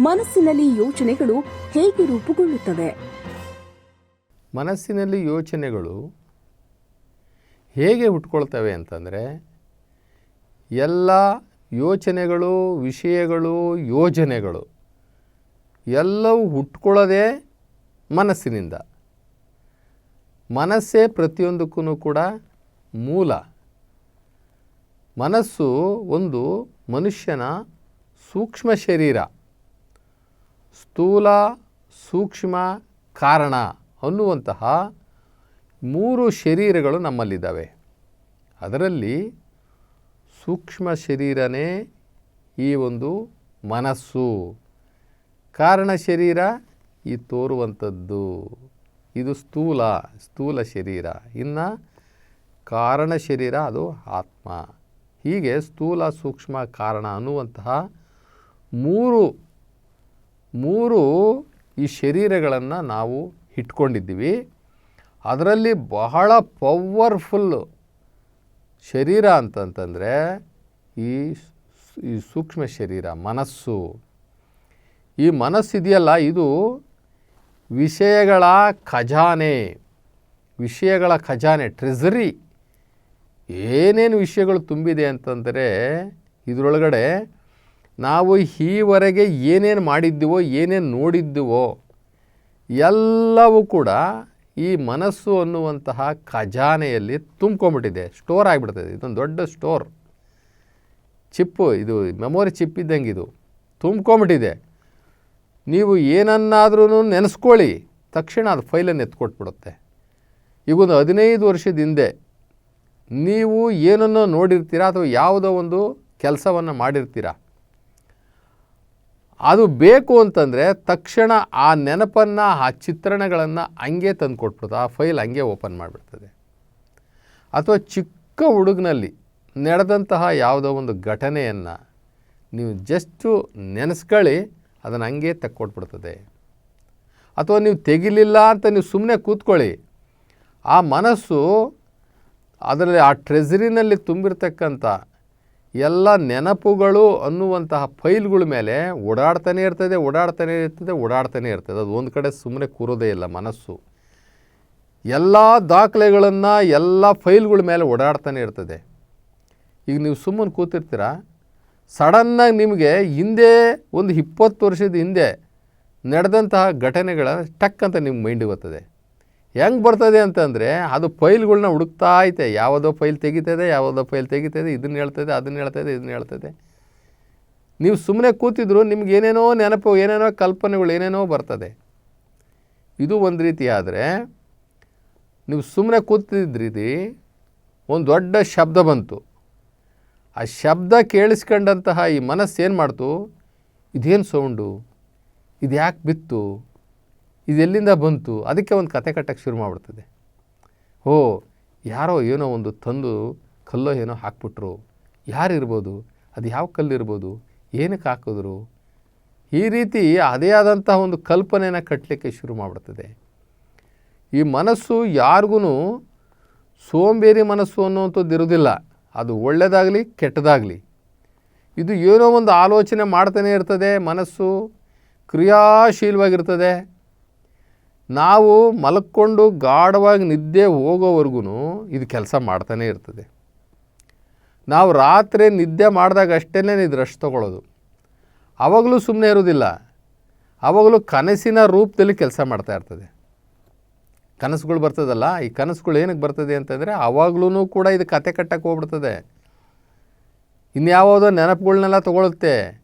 ಮನಸ್ಸಿನಲ್ಲಿ ಯೋಚನೆಗಳು ಹೇಗೆ ರೂಪುಗೊಳ್ಳುತ್ತವೆ? ಮನಸ್ಸಿನಲ್ಲಿ ಯೋಚನೆಗಳು ಹೇಗೆ ಹುಟ್ಕೊಳ್ತವೆ ಅಂತಂದರೆ, ಎಲ್ಲ ಯೋಚನೆಗಳು, ವಿಷಯಗಳು, ಯೋಜನೆಗಳು ಎಲ್ಲವೂ ಹುಟ್ಕೊಳ್ಳೋದೇ ಮನಸ್ಸಿನಿಂದ. ಮನಸ್ಸೇ ಪ್ರತಿಯೊಂದಕ್ಕೂ ಕೂಡ ಮೂಲ. ಮನಸ್ಸು ಒಂದು ಮನುಷ್ಯನ ಸೂಕ್ಷ್ಮ ಶರೀರ. ಸ್ಥೂಲ, ಸೂಕ್ಷ್ಮ, ಕಾರಣ ಅನ್ನುವಂತಹ ಮೂರು ಶರೀರಗಳು ನಮ್ಮಲ್ಲಿದ್ದಾವೆ. ಅದರಲ್ಲಿ ಸೂಕ್ಷ್ಮ ಶರೀರನೇ ಈ ಒಂದು ಮನಸ್ಸು. ಕಾರಣ ಶರೀರ ಈ ತೋರುವಂಥದ್ದು. ಇದು ಸ್ಥೂಲ ಸ್ಥೂಲ ಶರೀರ. ಇನ್ನು ಕಾರಣ ಶರೀರ ಅದು ಆತ್ಮ. ಹೀಗೆ ಸ್ಥೂಲ, ಸೂಕ್ಷ್ಮ, ಕಾರಣ ಅನ್ನುವಂತಹ ಮೂರು ಮೂರು ಈ ಶರೀರಗಳನ್ನು ನಾವು ಇಟ್ಕೊಂಡಿದ್ದೀವಿ. ಅದರಲ್ಲಿ ಬಹಳ ಪವರ್ಫುಲ್ಲು ಶರೀರ ಅಂತಂತಂದರೆ ಈ ಈ ಸೂಕ್ಷ್ಮ ಶರೀರ, ಮನಸ್ಸು. ಈ ಮನಸ್ಸಿದೆಯಲ್ಲ, ಇದು ವಿಷಯಗಳ ಖಜಾನೆ. ವಿಷಯಗಳ ಖಜಾನೆ ಟ್ರೆಸರಿ ಏನೇನು ವಿಷಯಗಳು ತುಂಬಿದೆ ಅಂತಂದರೆ ಇದರೊಳಗಡೆ ನಾವು ಈವರೆಗೆ ಏನೇನು ಮಾಡಿದ್ದೀವೋ, ಏನೇನು ನೋಡಿದ್ದೀವೋ, ಎಲ್ಲವೂ ಕೂಡ ಈ ಮನಸ್ಸು ಅನ್ನುವಂತಹ ಖಜಾನೆಯಲ್ಲಿ ತುಂಬ್ಕೊಂಬಿಟ್ಟಿದೆ ಸ್ಟೋರ್ ಆಗಿಬಿಡ್ತದೆ. ಇದೊಂದು ದೊಡ್ಡ ಸ್ಟೋರ್. ಚಿಪ್ಪು, ಇದು ಮೆಮೊರಿ ಚಿಪ್ ಇದ್ದಂಗೆ ಇದು. ತುಂಬ್ಕೊಂಬಿಟ್ಟಿದೆ ನೀವು ಏನನ್ನಾದ್ರೂ ನೆನೆಸ್ಕೊಳ್ಳಿ. ತಕ್ಷಣ ಅದು ಫೈಲನ್ನು ಎತ್ಕೊಟ್ಬಿಡುತ್ತೆ. ಈಗೊಂದು ಹದಿನೈದು ವರ್ಷದ ಹಿಂದೆ ನೀವು ಏನನ್ನೋ ನೋಡಿರ್ತೀರಾ ಅಥವಾ ಯಾವುದೋ ಒಂದು ಕೆಲಸವನ್ನು ಮಾಡಿರ್ತೀರ? ಅದು ಬೇಕು ಅಂತಂದರೆ ತಕ್ಷಣ ಆ ನೆನಪನ್ನು, ಆ ಚಿತ್ರಣಗಳನ್ನು ಹಂಗೆ ತಂದು ಕೊಟ್ಬಿಡ್ತು ಆ ಫೈಲ್ ಹಂಗೆ ಓಪನ್ ಮಾಡಿಬಿಡ್ತದೆ. ಅಥವಾ ಚಿಕ್ಕ ಹುಡುಗನಲ್ಲಿ ನಡೆದಂತಹ ಯಾವುದೋ ಒಂದು ಘಟನೆಯನ್ನು ನೀವು ಜಸ್ಟು ನೆನೆಸ್ಕೊಳ್ಳಿ, ಅದನ್ನು ಹಂಗೆ ತಕ್ಕೊಟ್ಬಿಡ್ತದೆ. ಅಥವಾ ನೀವು ತೆಗಿಲಿಲ್ಲ ಅಂತ ನೀವು ಸುಮ್ಮನೆ ಕೂತ್ಕೊಳ್ಳಿ. ಆ ಮನಸ್ಸು ಅದರಲ್ಲಿ ಆ ಟ್ರೆಜರಿನಲ್ಲಿ ತುಂಬಿರ್ತಕ್ಕಂಥ ಎಲ್ಲ ನೆನಪುಗಳು ಅನ್ನುವಂತಹ ಫೈಲ್ಗಳ ಮೇಲೆ ಓಡಾಡ್ತಾನೆ ಇರ್ತದೆ ಓಡಾಡ್ತಾನೆ ಇರ್ತದೆ ಓಡಾಡ್ತಾನೆ ಇರ್ತದೆ. ಅದು ಒಂದು ಕಡೆ ಸುಮ್ಮನೆ ಕೂರೋದೇ ಇಲ್ಲ ಮನಸ್ಸು. ಎಲ್ಲ ದಾಖಲೆಗಳನ್ನು, ಎಲ್ಲ ಫೈಲ್ಗಳ ಮೇಲೆ ಓಡಾಡ್ತಾನೆ ಇರ್ತದೆ. ಈಗ ನೀವು ಸುಮ್ಮನೆ ಕೂತಿರ್ತೀರ? ಸಡನ್ನಾಗಿ ನಿಮಗೆ ಹಿಂದೆ ಒಂದು ಇಪ್ಪತ್ತು ವರ್ಷದ ಹಿಂದೆ ನಡೆದಂತಹ ಘಟನೆಗಳ ಟಕ್ ಅಂತ ನಿಮ್ಮ ಮೈಂಡಿಗೆ ಬರ್ತದೆ. ಹೆಂಗೆ ಬರ್ತದೆ ಅಂತಂದರೆ ಅದು ಫೈಲ್ಗಳನ್ನ ಹುಡುಕ್ತಾ ಐತೆ. ಯಾವುದೋ ಫೈಲ್ ತೆಗಿತದೆ, ಯಾವುದೋ ಫೈಲ್ ತೆಗಿತದೆ, ಇದನ್ನು ಹೇಳ್ತದೆ, ಅದನ್ನು ಹೇಳ್ತದೆ, ಇದನ್ನು ಹೇಳ್ತದೆ. ನೀವು ಸುಮ್ಮನೆ ಕೂತಿದ್ರು ನಿಮ್ಗೆ ಏನೇನೋ ನೆನಪು, ಏನೇನೋ ಕಲ್ಪನೆಗಳು, ಏನೇನೋ ಬರ್ತದೆ. ಇದು ಒಂದು ರೀತಿ ಆದರೆ ನೀವು ಸುಮ್ಮನೆ ಕೂತಿದ್ರಿ ಒಂದು ದೊಡ್ಡ ಶಬ್ದ ಬಂತು. ಆ ಶಬ್ದ ಕೇಳಿಸ್ಕೊಂಡಂತಹ ಈ ಮನಸ್ಸು ಏನು ಮಾಡ್ತು? ಇದೇನು ಸೌಂಡು? ಇದು ಯಾಕೆ ಬಿತ್ತು? ಇದು ಎಲ್ಲಿಂದ ಬಂತು? ಅದಕ್ಕೆ ಒಂದು ಕತೆ ಕಟ್ಟಕ್ಕೆ ಶುರು ಮಾಡಿಬಿಡ್ತದೆ. ಓ, ಯಾರೋ ಏನೋ ಒಂದು ತಂದು ಕಲ್ಲೋ ಏನೋ ಹಾಕ್ಬಿಟ್ರು. ಯಾರಿರ್ಬೋದು? ಅದು ಯಾವ ಕಲ್ಲಿರ್ಬೋದು? ಏನಕ್ಕೆ ಹಾಕಿದ್ರು? ಈ ರೀತಿ ಅದೇ ಆದಂತಹ ಒಂದು ಕಲ್ಪನೆನ ಕಟ್ಟಲಿಕ್ಕೆ ಶುರು ಮಾಡಿಬಿಡ್ತದೆ. ಈ ಮನಸ್ಸು ಯಾರಿಗೂ ಸೋಂಬೇರಿ ಮನಸ್ಸು ಅನ್ನುವಂಥದ್ದು ಇರೋದಿಲ್ಲ ಅದು ಒಳ್ಳೆಯದಾಗಲಿ ಕೆಟ್ಟದಾಗಲಿ. ಇದು ಏನೋ ಒಂದು ಆಲೋಚನೆ ಮಾಡ್ತಾನೆ ಇರ್ತದೆ ಮನಸ್ಸು. ಕ್ರಿಯಾಶೀಲವಾಗಿರ್ತದೆ. ನಾವು ಮಲ್ಕೊಂಡು ಗಾಢವಾಗಿ ನಿದ್ದೆ ಹೋಗೋವರೆಗೂ ಇದು ಕೆಲಸ ಮಾಡ್ತಾನೇ ಇರ್ತದೆ. ನಾವು ರಾತ್ರಿ ನಿದ್ದೆ ಮಾಡಿದಾಗ ಅಷ್ಟೇ ಇದು ರಶ್ ತೊಗೊಳ್ಳೋದು. ಆವಾಗಲೂ ಸುಮ್ಮನೆ ಇರೋದಿಲ್ಲ. ಆವಾಗಲೂ ಕನಸಿನ ರೂಪದಲ್ಲಿ ಕೆಲಸ ಮಾಡ್ತಾ ಇರ್ತದೆ. ಕನಸುಗಳು ಬರ್ತದಲ್ಲ, ಈ ಕನಸುಗಳು ಏನಕ್ಕೆ ಬರ್ತದೆ ಅಂತಂದರೆ ಆವಾಗಲೂ ಕೂಡ ಇದು ಕತೆ ಕಟ್ಟಕ್ಕೆ ಹೋಗ್ಬಿಡ್ತದೆ. ಇನ್ಯಾವುದೋ ನೆನಪುಗಳನ್ನೆಲ್ಲ ತೊಗೊಳುತ್ತೆ.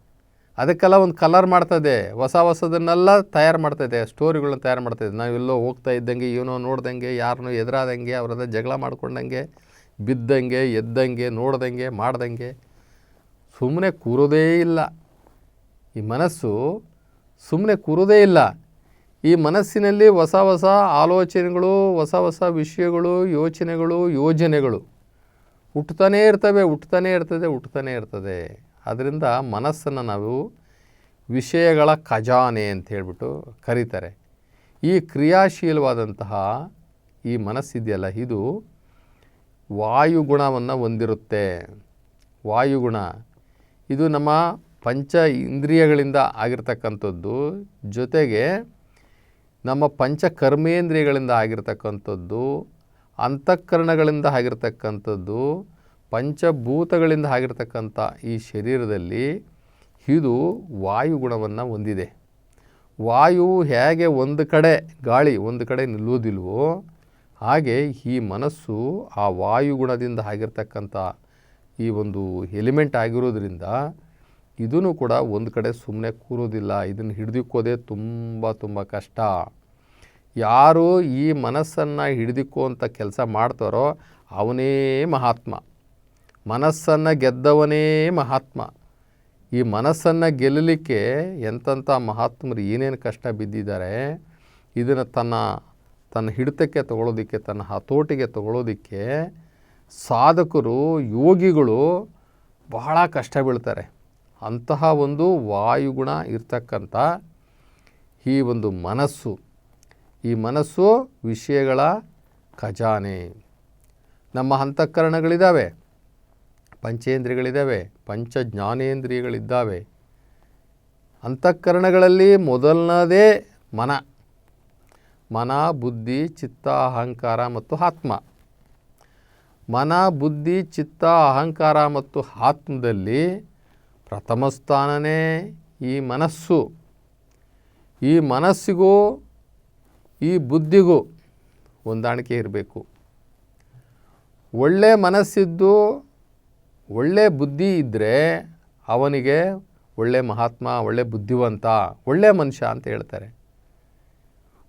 ಅದಕ್ಕೆಲ್ಲ ಒಂದು ಕಲರ್ ಮಾಡ್ತದೆ. ಹೊಸ ಹೊಸದನ್ನೆಲ್ಲ ತಯಾರು ಮಾಡ್ತದೆ. ಸ್ಟೋರಿಗಳನ್ನ ತಯಾರು ಮಾಡ್ತದೆ. ನಾವೆಲ್ಲೋ ಹೋಗ್ತಾ ಇದ್ದಂಗೆ, ಏನೋ ನೋಡ್ದಂಗೆ, ಯಾರನ್ನೂ ಎದುರಾದಂಗೆ ಅವ್ರದ ಜಗಳ ಮಾಡ್ಕೊಂಡಂಗೆ, ಬಿದ್ದಂಗೆ, ಎದ್ದಂಗೆ, ನೋಡ್ದಂಗೆ, ಮಾಡ್ದಂಗೆ ಸುಮ್ಮನೆ ಕೂರೋದೇ ಇಲ್ಲ. ಈ ಮನಸ್ಸು ಸುಮ್ಮನೆ ಕೂರೋದೇ ಇಲ್ಲ. ಈ ಮನಸ್ಸಿನಲ್ಲಿ ಹೊಸ ಹೊಸ ಆಲೋಚನೆಗಳು, ಹೊಸ ಹೊಸ ವಿಷಯಗಳು, ಯೋಚನೆಗಳು, ಯೋಜನೆಗಳು ಹುಟ್ಟುತ್ತಾನೇ ಇರ್ತವೆ, ಹುಟ್ಟುತ್ತಾನೇ ಇರ್ತದೆ ಹುಟ್ಟುತ್ತಾನೇ ಇರ್ತದೆ. ಅದರಿಂದ ಮನಸ್ಸನ್ನು ನಾವು ವಿಷಯಗಳ ಖಜಾನೆ ಅಂತ ಹೇಳಿಬಿಟ್ಟು ಕರೀತಾರೆ. ಈ ಕ್ರಿಯಾಶೀಲವಾದಂತಹ ಈ ಮನಸ್ಸಿದೆಯಲ್ಲ, ಇದು ವಾಯುಗುಣವನ್ನು ಹೊಂದಿರುತ್ತೆ. ವಾಯುಗುಣ, ಇದು ನಮ್ಮ ಪಂಚ ಇಂದ್ರಿಯಗಳಿಂದ ಆಗಿರ್ತಕ್ಕಂಥದ್ದು, ಜೊತೆಗೆ ನಮ್ಮ ಪಂಚ ಕರ್ಮೇಂದ್ರಿಯಗಳಿಂದ ಆಗಿರ್ತಕ್ಕಂಥದ್ದು, ಅಂತಃಕರಣಗಳಿಂದ ಆಗಿರ್ತಕ್ಕಂಥದ್ದು ಪಂಚಭೂತಗಳಿಂದ ಆಗಿರ್ತಕ್ಕಂಥ ಈ ಶರೀರದಲ್ಲಿ ಇದು ವಾಯುಗುಣವನ್ನು ಹೊಂದಿದೆ. ವಾಯು ಹೇಗೆ ಒಂದು ಕಡೆ ಗಾಳಿ ಒಂದು ಕಡೆ ನಿಲ್ಲುವುದಿಲ್ವೋ ಹಾಗೆ ಈ ಮನಸ್ಸು ಆ ವಾಯುಗುಣದಿಂದ ಆಗಿರ್ತಕ್ಕಂಥ ಈ ಒಂದು ಎಲಿಮೆಂಟ್ ಆಗಿರೋದ್ರಿಂದ ಇದೂ ಕೂಡ ಒಂದು ಕಡೆ ಸುಮ್ಮನೆ ಕೂರೋದಿಲ್ಲ, ಇದನ್ನು ಹಿಡಿದಿಕ್ಕೋದೇ ತುಂಬ ತುಂಬ ಕಷ್ಟ. ಯಾರು ಈ ಮನಸ್ಸನ್ನು ಹಿಡಿದಿಕ್ಕೋ ಅಂತ ಕೆಲಸ ಮಾಡ್ತಾರೋ ಅವನೇ ಮಹಾತ್ಮ. ಮನಸ್ಸನ್ನು ಗೆದ್ದವನೇ ಮಹಾತ್ಮ. ಈ ಮನಸ್ಸನ್ನು ಗೆಲ್ಲಲಿಕ್ಕೆ ಎಂಥಂಥ ಮಹಾತ್ಮರು ಏನೇನು ಕಷ್ಟ ಬಿದ್ದಿದ್ದಾರೆ, ಇದನ್ನು ತನ್ನ ತನ್ನ ಹಿಡಿತಕ್ಕೆ ತಗೊಳ್ಳೋದಕ್ಕೆ ತನ್ನ ಹತೋಟಿಗೆ ತಗೊಳ್ಳೋದಕ್ಕೆ ಸಾಧಕರು, ಯೋಗಿಗಳು ಬಹಳ ಕಷ್ಟ ಬೀಳ್ತಾರೆ. ಅಂತಹ ಒಂದು ವಾಯುಗುಣ ಇರ್ತಕ್ಕಂಥ ಈ ಒಂದು ಮನಸ್ಸು, ಈ ಮನಸ್ಸು ವಿಷಯಗಳ ಖಜಾನೆ. ನಮ್ಮ ಅಂತಃಕರಣಗಳಿದ್ದಾವೆ ಪಂಚೇಂದ್ರಿಯಗಳಿದ್ದಾವೆ ಪಂಚ ಜ್ಞಾನೇಂದ್ರಿಯಗಳಿದ್ದಾವೆ ಅಂತಃಕರಣಗಳಲ್ಲಿ ಮೊದಲನದೇ ಮನ. ಮನ, ಬುದ್ಧಿ, ಚಿತ್ತ, ಅಹಂಕಾರ ಮತ್ತು ಆತ್ಮ. ಮನ, ಬುದ್ಧಿ, ಚಿತ್ತ, ಅಹಂಕಾರ ಮತ್ತು ಆತ್ಮದಲ್ಲಿ ಪ್ರಥಮ ಸ್ಥಾನನೇ ಈ ಮನಸ್ಸು. ಈ ಮನಸ್ಸಿಗೂ, ಈ ಬುದ್ಧಿಗೂ ಹೊಂದಾಣಿಕೆ ಇರಬೇಕು. ಒಳ್ಳೆ ಮನಸ್ಸಿದ್ದು ಒಳ್ಳೆ ಬುದ್ಧಿ ಇದ್ದರೆ ಅವನಿಗೆ ಒಳ್ಳೆ ಮಹಾತ್ಮ, ಒಳ್ಳೆ ಬುದ್ಧಿವಂತ, ಒಳ್ಳೆ ಮನುಷ್ಯ ಅಂತ ಹೇಳ್ತಾರೆ.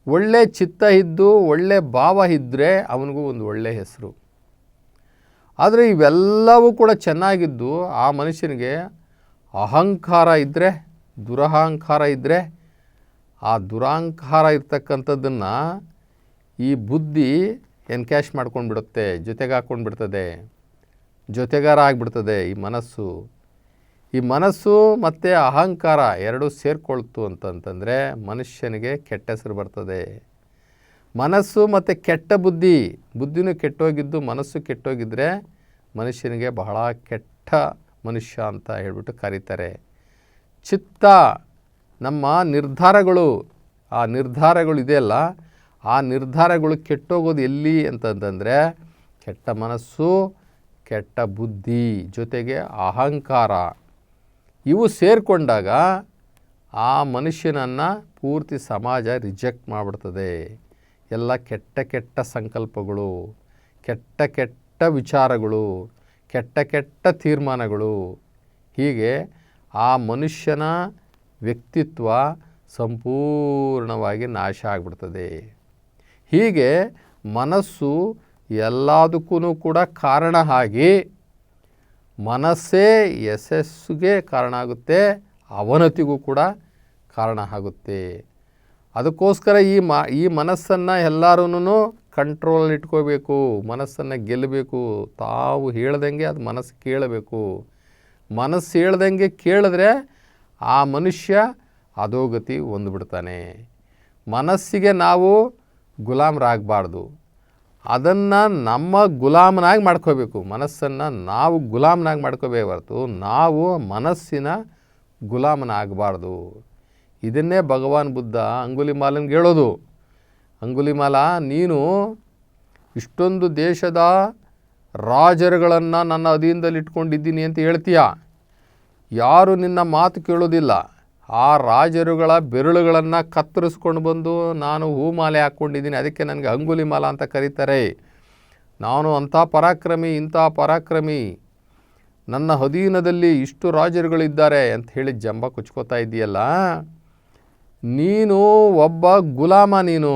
ಒಳ್ಳೆ ಚಿತ್ತ ಇದ್ದು, ಒಳ್ಳೆ ಭಾವ ಇದ್ದರೆ ಅವನಿಗೂ ಒಂದು ಒಳ್ಳೆ ಹೆಸರು. ಆದರೆ ಇವೆಲ್ಲವೂ ಕೂಡ ಚೆನ್ನಾಗಿದ್ದು ಆ ಮನುಷ್ಯನಿಗೆ ಅಹಂಕಾರ ಇದ್ದರೆ ದುರಹಂಕಾರ ಇದ್ದರೆ ಆ ದುರಹಂಕಾರ ಇರ್ತಕ್ಕಂಥದ್ದನ್ನು ಈ ಬುದ್ಧಿ ಎನ್ಕ್ಯಾಶ್ ಮಾಡ್ಕೊಂಡು ಬಿಡುತ್ತೆ ಜೊತೆಗೆ ಹಾಕ್ಕೊಂಡು ಬಿಡ್ತದೆ ಜೊತೆಗಾರ ಆಗಿಬಿಡ್ತದೆ ಈ ಮನಸ್ಸು. ಈ ಮನಸ್ಸು ಮತ್ತು ಅಹಂಕಾರ ಎರಡೂ ಸೇರಿಕೊಳ್ತು ಅಂತಂತಂದರೆ ಮನುಷ್ಯನಿಗೆ ಕೆಟ್ಟ ಹೆಸರು ಬರ್ತದೆ. ಮನಸ್ಸು ಮತ್ತು ಕೆಟ್ಟ ಬುದ್ಧಿ, ಬುದ್ಧಿನೂ ಕೆಟ್ಟೋಗಿದ್ದು ಮನಸ್ಸು ಕೆಟ್ಟೋಗಿದ್ದರೆ ಮನುಷ್ಯನಿಗೆ ಬಹಳ ಕೆಟ್ಟ ಮನುಷ್ಯ ಅಂತ ಹೇಳ್ಬಿಟ್ಟು ಕರೀತಾರೆ. ಚಿತ್ತ, ನಮ್ಮ ನಿರ್ಧಾರಗಳು, ಆ ನಿರ್ಧಾರಗಳು ಇದೆಯಲ್ಲ, ಆ ನಿರ್ಧಾರಗಳು ಕೆಟ್ಟೋಗೋದು ಎಲ್ಲಿ ಅಂತಂತಂದರೆ ಕೆಟ್ಟ ಮನಸ್ಸು ಕೆಟ್ಟ ಬುದ್ಧಿ ಜೊತೆಗೆ ಅಹಂಕಾರ ಇವು ಸೇರಿಕೊಂಡಾಗ ಆ ಮನುಷ್ಯನನ್ನು ಪೂರ್ತಿ ಸಮಾಜ ರಿಜೆಕ್ಟ್ ಮಾಡಿಬಿಡ್ತದೆ. ಎಲ್ಲ ಕೆಟ್ಟ ಕೆಟ್ಟ ಸಂಕಲ್ಪಗಳು, ಕೆಟ್ಟ ಕೆಟ್ಟ ವಿಚಾರಗಳು, ಕೆಟ್ಟ ಕೆಟ್ಟ ತೀರ್ಮಾನಗಳು. ಹೀಗೆ ಆ ಮನುಷ್ಯನ ವ್ಯಕ್ತಿತ್ವ ಸಂಪೂರ್ಣವಾಗಿ ನಾಶ ಆಗಿಬಿಡ್ತದೆ. ಹೀಗೆ ಮನಸ್ಸು ಎಲ್ಲದಕ್ಕೂ ಕೂಡ ಕಾರಣ ಆಗಿ ಮನಸ್ಸೇ ಯಶಸ್ಸಿಗೆ ಕಾರಣ ಆಗುತ್ತೆ, ಅವನತಿಗೂ ಕೂಡ ಕಾರಣ ಆಗುತ್ತೆ. ಅದಕ್ಕೋಸ್ಕರ ಈ ಮ, ಈ ಮನಸ್ಸನ್ನು ಎಲ್ಲರೂ ಕಂಟ್ರೋಲ್ ಇಟ್ಕೋಬೇಕು, ಮನಸ್ಸನ್ನು ಗೆಲ್ಲಬೇಕು. ತಾವು ಹೇಳ್ದಂಗೆ ಅದು ಮನಸ್ಸು ಕೇಳಬೇಕು. ಮನಸ್ಸು ಹೇಳ್ದಂಗೆ ಕೇಳಿದ್ರೆ ಆ ಮನುಷ್ಯ ಅಧೋಗತಿ ಹೊಂದ್ಬಿಡ್ತಾನೆ. ಮನಸ್ಸಿಗೆ ನಾವು ಗುಲಾಮರಾಗಬಾರ್ದು. ಅದನ್ನು ನಮ್ಮ ಗುಲಾಮನಾಗಿ ಮಾಡ್ಕೋಬೇಕು. ಮನಸ್ಸನ್ನು ನಾವು ಗುಲಾಮನಾಗಿ ಮಾಡ್ಕೋಬೇಕು ಹೊರತು ನಾವು ಮನಸ್ಸಿನ ಗುಲಾಮನಾಗಬಾರ್ದು. ಇದನ್ನೇ ಭಗವಾನ್ ಬುದ್ಧ ಅಂಗುಲಿಮಾಲನ್ಗೆ ಹೇಳೋದು. ಅಂಗುಲಿಮಾಲ ನೀನು ಇಷ್ಟೊಂದು ದೇಶದ ರಾಜರುಗಳನ್ನು ನನ್ನ ಅಧೀನದಲ್ಲಿ ಇಟ್ಕೊಂಡಿದ್ದೀನಿ ಅಂತ ಹೇಳ್ತೀಯ? ಯಾರು ನಿನ್ನ ಮಾತು ಕೇಳೋದಿಲ್ಲ. ಆ ರಾಜರುಗಳ ಬೆರಳುಗಳನ್ನು ಕತ್ತರಿಸ್ಕೊಂಡು ಬಂದು ನಾನು ಹೂಮಾಲೆ ಹಾಕ್ಕೊಂಡಿದ್ದೀನಿ, ಅದಕ್ಕೆ ನನಗೆ ಅಂಗುಲಿ ಮಾಲ ಅಂತ ಕರೀತಾರೆ. ನಾನು ಅಂಥ ಪರಾಕ್ರಮಿ, ಇಂಥ ಪರಾಕ್ರಮಿ. ನನ್ನ ಅಧೀನದಲ್ಲಿ ಇಷ್ಟು ರಾಜರುಗಳಿದ್ದಾರೆ ಅಂತ ಹೇಳಿ ಜಂಬ ಕುಚ್ಕೋತಾ ಇದ್ದೀಯಲ್ಲ ನೀನು ಒಬ್ಬ ಗುಲಾಮ ನೀನು.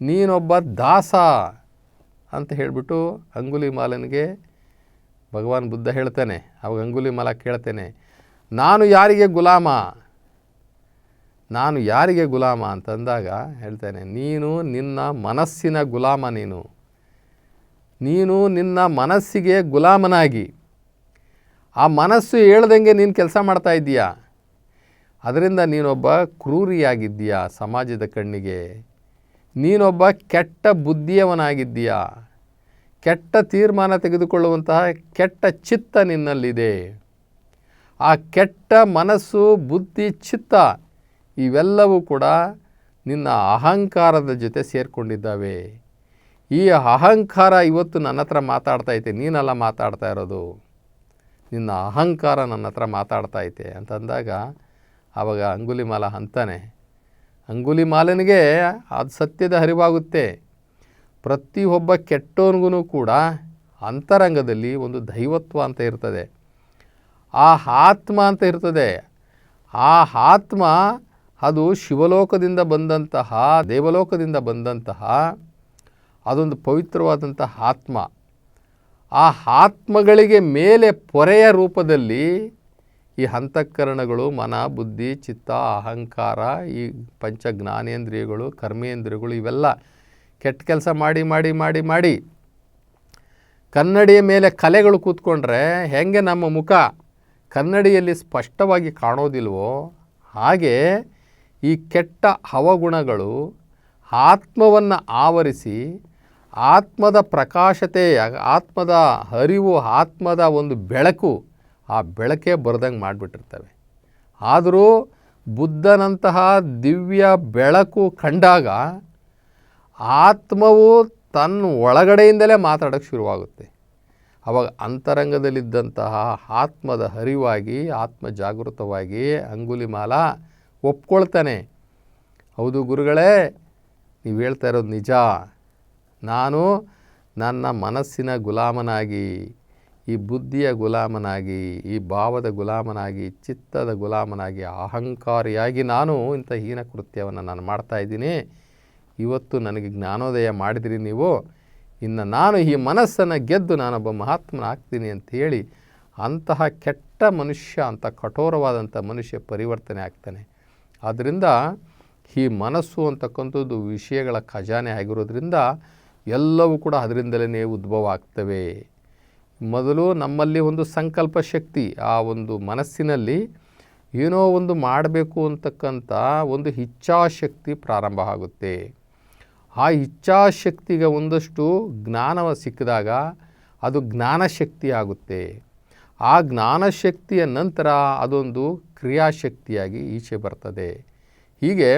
ನೀನೊಬ್ಬ ದಾಸ ಅಂತ ಹೇಳಿಬಿಟ್ಟು ಅಂಗುಲಿ ಮಾಲನಿಗೆ ಭಗವಾನ್ ಬುದ್ಧ ಹೇಳ್ತಾನೆ. ಅವಾಗ ಅಂಗುಲಿಮಾಲ ಕೇಳ್ತೇನೆ ನಾನು ಯಾರಿಗೆ ಗುಲಾಮ? ನಾನು ಯಾರಿಗೆ ಗುಲಾಮ ಅಂತಂದಾಗ ಹೇಳ್ತೇನೆ, ನೀನು ನಿನ್ನ ಮನಸ್ಸಿನ ಗುಲಾಮ ನೀನು. ನೀನು ನಿನ್ನ ಮನಸ್ಸಿಗೆ ಗುಲಾಮನಾಗಿ. ಆ ಮನಸ್ಸು ಹೇಳ್ದಂಗೆ ನೀನು ಕೆಲಸ ಮಾಡ್ತಾ ಇದ್ದೀಯಾ? ಅದರಿಂದ ನೀನೊಬ್ಬ ಕ್ರೂರಿಯಾಗಿದ್ದೀಯಾ ಸಮಾಜದ ಕಣ್ಣಿಗೆ? ನೀನೊಬ್ಬ ಕೆಟ್ಟ ಬುದ್ಧಿಯವನಾಗಿದ್ದೀಯಾ? ಕೆಟ್ಟ ತೀರ್ಮಾನ ತೆಗೆದುಕೊಳ್ಳುವಂತಹ ಕೆಟ್ಟ ಚಿತ್ತ ನಿನ್ನಲ್ಲಿದೆ. ಆ ಕೆಟ್ಟ ಮನಸ್ಸು, ಬುದ್ಧಿ, ಚಿತ್ತ ಇವೆಲ್ಲವೂ ಕೂಡ ನಿನ್ನ ಅಹಂಕಾರದ ಜೊತೆ ಸೇರಿಕೊಂಡಿದ್ದಾವೆ. ಈ ಅಹಂಕಾರ ಇವತ್ತು ನನ್ನ ಹತ್ರ ಮಾತಾಡ್ತಾ ಐತೆ, ನೀನೆಲ್ಲ ಮಾತಾಡ್ತಾ ಇರೋದು. ನಿನ್ನ ಅಹಂಕಾರ ನನ್ನ ಹತ್ರ ಮಾತಾಡ್ತಾ ಐತೆ ಅಂತಂದಾಗ ಆವಾಗ ಅಂಗುಲಿಮಾಲ ಅಂತಾನೆ. ಅಂಗುಲಿಮಾಲನಿಗೆ ಅದು ಸತ್ಯದ ಅರಿವಾಗುತ್ತೆ ಪ್ರತಿಯೊಬ್ಬ ಕೆಟ್ಟವನಿಗೂ ಕೂಡ ಅಂತರಂಗದಲ್ಲಿ ಒಂದು ದೈವತ್ವ ಅಂತ ಇರ್ತದೆ. ಆ ಆತ್ಮ ಅಂತ ಇರ್ತದೆ. ಆ ಆತ್ಮ ಅದು ಶಿವಲೋಕದಿಂದ ಬಂದಂತಹ, ದೇವಲೋಕದಿಂದ ಬಂದಂತಹ ಅದೊಂದು ಪವಿತ್ರವಾದಂತಹ ಆತ್ಮ. ಆ ಆತ್ಮಗಳಿಗೆ ಮೇಲೆ ಪೊರೆಯ ರೂಪದಲ್ಲಿ ಈ ಹಂತಕರಣಗಳು, ಮನ, ಬುದ್ಧಿ, ಚಿತ್ತ, ಅಹಂಕಾರ, ಈ ಪಂಚ ಜ್ಞಾನೇಂದ್ರಿಯಗಳು ಕರ್ಮೇಂದ್ರಿಯಗಳು ಇವೆಲ್ಲ ಕೆಟ್ಟ ಕೆಲಸ ಮಾಡಿ ಮಾಡಿ ಮಾಡಿ ಮಾಡಿ ಕನ್ನಡಿಯ ಮೇಲೆ ಕಲೆಗಳು ಕೂತ್ಕೊಂಡ್ರೆ ಹೆಂಗೆ ನಮ್ಮ ಮುಖ ಕನ್ನಡಿಯಲ್ಲಿ ಸ್ಪಷ್ಟವಾಗಿ ಕಾಣೋದಿಲ್ವೋ? ಹಾಗೆ ಈ ಕೆಟ್ಟ ಹವಗುಣಗಳು ಆತ್ಮವನ್ನು ಆವರಿಸಿ ಆತ್ಮದ ಪ್ರಕಾಶತೆ ಆತ್ಮದ ಹರಿವು, ಆತ್ಮದ ಒಂದು ಬೆಳಕು ಆ ಬೆಳಕೇ ಬರೆದಂಗೆ ಮಾಡಿಬಿಟ್ಟಿರ್ತವೆ. ಆದರೂ ಬುದ್ಧನಂತಹ ದಿವ್ಯ ಬೆಳಕು ಕಂಡಾಗ ಆತ್ಮವು ತನ್ನ ಒಳಗಡೆಯಿಂದಲೇ ಮಾತಾಡೋಕ್ಕೆ ಶುರುವಾಗುತ್ತೆ. ಅವಾಗ ಅಂತರಂಗದಲ್ಲಿದ್ದಂತಹ ಆತ್ಮದ ಹರಿವಾಗಿ ಆತ್ಮ ಜಾಗೃತವಾಗಿ ಅಂಗುಲಿಮಾಲ ಒಪ್ಕೊಳ್ತಾನೆ. ಹೌದು ಗುರುಗಳೇ, ನೀವು ಹೇಳ್ತಾ ಇರೋದು ನಿಜ. ನಾನು ನನ್ನ ಮನಸ್ಸಿನ ಗುಲಾಮನಾಗಿ, ಈ ಬುದ್ಧಿಯ ಗುಲಾಮನಾಗಿ, ಈ ಭಾವದ ಗುಲಾಮನಾಗಿ, ಚಿತ್ತದ ಗುಲಾಮನಾಗಿ, ಅಹಂಕಾರಿಯಾಗಿ ನಾನು ಇಂಥ ಹೀನ ಕೃತ್ಯವನ್ನು ನಾನು ಮಾಡ್ತಾ ಇದ್ದೀನಿ. ಇವತ್ತು ನನಗೆ ಜ್ಞಾನೋದಯ ಮಾಡಿದಿರಿ ನೀವು. ಇನ್ನು ನಾನು ಈ ಮನಸ್ಸನ್ನು ಗೆದ್ದು ನಾನೊಬ್ಬ ಮಹಾತ್ಮನ ಆಗ್ತೀನಿ ಅಂತ ಹೇಳಿ ಅಂತಹ ಕೆಟ್ಟ ಮನುಷ್ಯ ಅಂತ ಕಠೋರವಾದಂಥ ಮನುಷ್ಯ ಪರಿವರ್ತನೆ ಆಗ್ತಾನೆ. ಆದ್ದರಿಂದ ಈ ಮನಸ್ಸು ಅಂತಕ್ಕಂಥದ್ದು ವಿಷಯಗಳ ಖಜಾನೆ ಆಗಿರೋದ್ರಿಂದ ಎಲ್ಲವೂ ಕೂಡ ಅದರಿಂದಲೇ ಉದ್ಭವ ಆಗ್ತವೆ. ಮೊದಲು ನಮ್ಮಲ್ಲಿ ಒಂದು ಸಂಕಲ್ಪ ಶಕ್ತಿ, ಆ ಒಂದು ಮನಸ್ಸಿನಲ್ಲಿ ಏನೋ ಒಂದು ಮಾಡಬೇಕು ಅಂತಕ್ಕಂಥ ಒಂದು ಇಚ್ಛಾಶಕ್ತಿ ಪ್ರಾರಂಭ ಆಗುತ್ತೆ. ಆ ಇಚ್ಛಾಶಕ್ತಿಗೆ ಒಂದಷ್ಟು ಜ್ಞಾನವ ಸಿಕ್ಕಿದಾಗ ಅದು ಜ್ಞಾನಶಕ್ತಿ ಆಗುತ್ತೆ. ಆ ಜ್ಞಾನಶಕ್ತಿಯ ನಂತರ ಅದೊಂದು ಕ್ರಿಯಾಶಕ್ತಿಯಾಗಿ ಈಚೆ ಬರ್ತದೆ. ಹೀಗೆ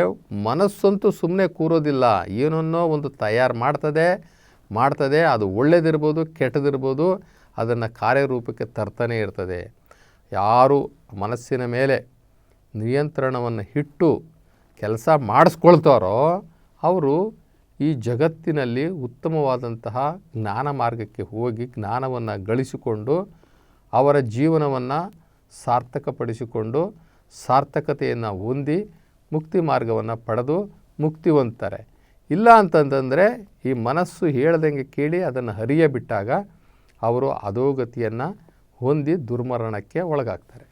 ಮನಸ್ಸಂತೂ ಸುಮ್ಮನೆ ಕೂರೋದಿಲ್ಲ. ಏನನ್ನೋ ಒಂದು ತಯಾರು ಮಾಡ್ತದೆ ಮಾಡ್ತದೆ, ಅದು ಒಳ್ಳೆಯದಿರ್ಬೋದು ಕೆಟ್ಟದಿರ್ಬೋದು, ಅದನ್ನು ಕಾರ್ಯರೂಪಕ್ಕೆ ತರ್ತಾನೆ ಇರ್ತದೆ. ಯಾರು ಮನಸ್ಸಿನ ಮೇಲೆ ನಿಯಂತ್ರಣವನ್ನು ಇಟ್ಟು ಕೆಲಸ ಮಾಡಿಸ್ಕೊಳ್ತಾರೋ, ಅವರು ಈ ಜಗತ್ತಿನಲ್ಲಿ ಉತ್ತಮವಾದಂತಹ ಜ್ಞಾನ ಮಾರ್ಗಕ್ಕೆ ಹೋಗಿ ಜ್ಞಾನವನ್ನು ಗಳಿಸಿಕೊಂಡು ಅವರ ಜೀವನವನ್ನು ಸಾರ್ಥಕಪಡಿಸಿಕೊಂಡು ಸಾರ್ಥಕತೆಯನ್ನು ಹೊಂದಿ ಮುಕ್ತಿ ಮಾರ್ಗವನ್ನು ಪಡೆದು ಮುಕ್ತಿ ಹೊಂದ್ತಾರೆ ಇಲ್ಲ ಅಂತಂತಂದರೆ ಈ ಮನಸ್ಸು ಹೇಳ್ದಂಗೆ ಕೇಳಿ ಅದನ್ನು ಹರಿಯ ಬಿಟ್ಟಾಗ ಅವರು ಅಧೋಗತಿಯನ್ನು ಹೊಂದಿ ದುರ್ಮರಣಕ್ಕೆ ಒಳಗಾಗ್ತಾರೆ.